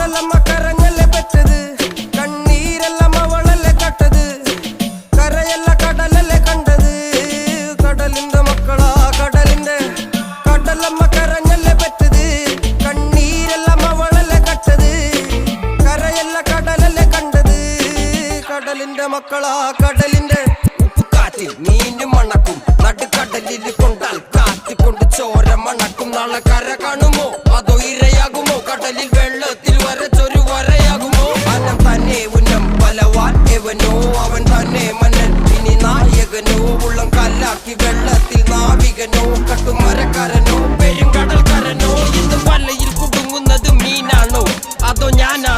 കടലമ്മ കരഞ്ഞല്ലേ പെറ്റത്? കണ്ണീരെല്ലാം അവളല്ലേ കട്ടത് കരയല്ല കടലല്ലേ കണ്ടത്? കടലിന്റെ മക്കളാ കടലിന്റെ കടലമ്മ കരഞ്ഞല്ലേ പെറ്റത്? കണ്ണീരെല്ലാം അവളല്ലേ കട്ടത് കരയല്ല കടലല്ലേ കണ്ടത്? കടലിന്റെ മക്കളാ കടലിന്റെ ഉപ്പുകാറ്റിൽ മീനും മണക്കും. നടുക്കടലിൽ കൊണ്ടാൽ കാറ്റിക്കൊണ്ട് ചോര മണക്കും. നാളെ കര കാണുമോ? എവനോ അവൻ തന്നെ മനത്തിനി നായകനോ ഉള്ളം കല്ലാക്കി വെള്ളത്തിൽ നാവികനോ കട്ടുമരക്കാരനോ പെരുങ്കടൽക്കാരനോ ഇന്ന് വലയിൽ കുടുങ്ങുന്നത് മീനാണോ? അതോ ഞാനാണോ